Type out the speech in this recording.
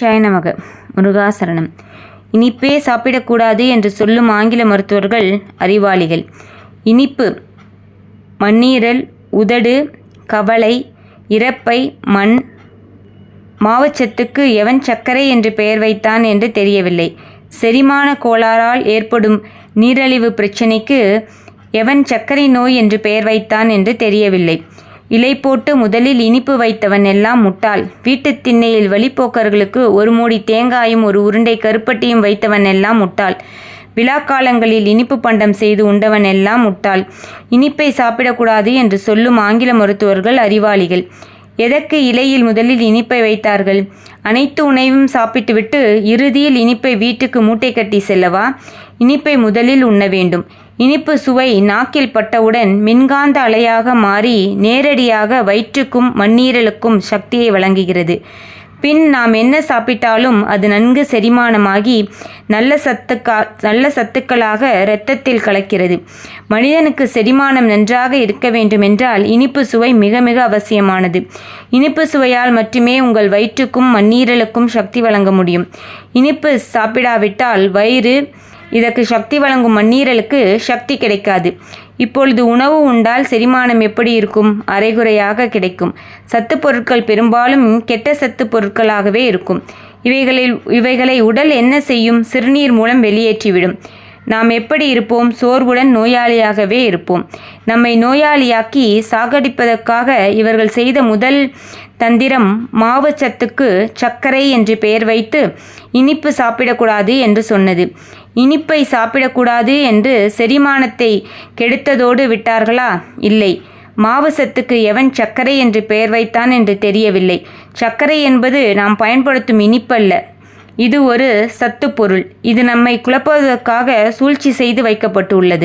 ஷாய நமக முருகாசரணம். இனிப்பே சாப்பிடக்கூடாது என்று சொல்லும் ஆங்கில மருத்துவர்கள் அறிவாளிகள். இனிப்பு மண்ணீரல் உதடு கவலை இறப்பை மண் மாவுச்சத்துக்கு எவன் சர்க்கரை என்று பெயர் வைத்தான் என்று தெரியவில்லை. செரிமான கோளாறால் ஏற்படும் நீரழிவு பிரச்சினைக்கு எவன் சர்க்கரை நோய் என்று பெயர் வைத்தான் என்று தெரியவில்லை. இலை போட்டு முதலில் இனிப்பு வைத்தவன் எல்லாம் முட்டாள். வீட்டுத் திண்ணையில் வழிப்போக்கர்களுக்கு ஒரு மூடி தேங்காயும் ஒரு உருண்டை கருப்பட்டியும் வைத்தவன் எல்லாம் முட்டாள். விழாக்காலங்களில் இனிப்பு பண்டம் செய்து உண்டவன் எல்லாம் முட்டாள். இனிப்பை சாப்பிடக்கூடாது என்று சொல்லும் ஆங்கில மருத்துவர்கள் அறிவாளிகள். எதற்கு இலையில் முதலில் இனிப்பை வைத்தார்கள்? அனைத்து உணவும் சாப்பிட்டுவிட்டு இறுதியில் இனிப்பை வீட்டுக்கு மூட்டை கட்டி செல்லவா? இனிப்பை முதலில் உண்ண வேண்டும். இனிப்பு சுவை நாக்கில் பட்டவுடன் மின்காந்த அலையாக மாறி நேரடியாக வயிற்றுக்கும் மண்ணீரலுக்கும் சக்தியை வழங்குகிறது. பின் நாம் என்ன சாப்பிட்டாலும் அது நன்கு செரிமானமாகி நல்ல சத்துக்கா நல்ல சத்துக்களாக இரத்தத்தில் கலக்கிறது. மனிதனுக்கு செரிமானம் நன்றாக இருக்க வேண்டுமென்றால் இனிப்பு சுவை மிக மிக அவசியமானது. இனிப்பு சுவையால் மட்டுமே உங்கள் வயிற்றுக்கும் மண்ணீரலுக்கும் சக்தி வழங்க முடியும். இனிப்பு சாப்பிடாவிட்டால் வயிறு இதற்கு சக்தி வழங்கும் மண்ணீரலுக்கு சக்தி கிடைக்காது. இப்பொழுது உணவு உண்டால் செரிமானம் எப்படி இருக்கும்? அரைகுறையாக கிடைக்கும். சத்து பொருட்கள் பெரும்பாலும் கெட்ட சத்து பொருட்களாகவே இருக்கும். இவைகளில் இவைகளை உடல் என்ன செய்யும்? சிறுநீர் மூலம் வெளியேற்றிவிடும். நாம் எப்படி இருப்போம்? சோர்வுடன் நோயாளியாகவே இருப்போம். நம்மை நோயாளியாக்கி சாகடிப்பதற்காக இவர்கள் செய்த முதல் தந்திரம் மாவுச்சத்துக்கு சர்க்கரை என்று பெயர் வைத்து இனிப்பு சாப்பிடக்கூடாது என்று சொன்னது. இனிப்பை சாப்பிடக்கூடாது என்று செரிமானத்தை கெடுத்ததோடு விட்டார்களா? இல்லை. மாவு சத்துக்கு எவன் சர்க்கரை என்று பெயர் வைத்தான் என்று தெரியவில்லை. சர்க்கரை என்பது நாம் பயன்படுத்தும் இனிப்பல்ல. இது ஒரு சத்து பொருள் இது நம்மை குழப்புவதற்காக சூழ்ச்சி செய்து வைக்கப்பட்டுள்ளது.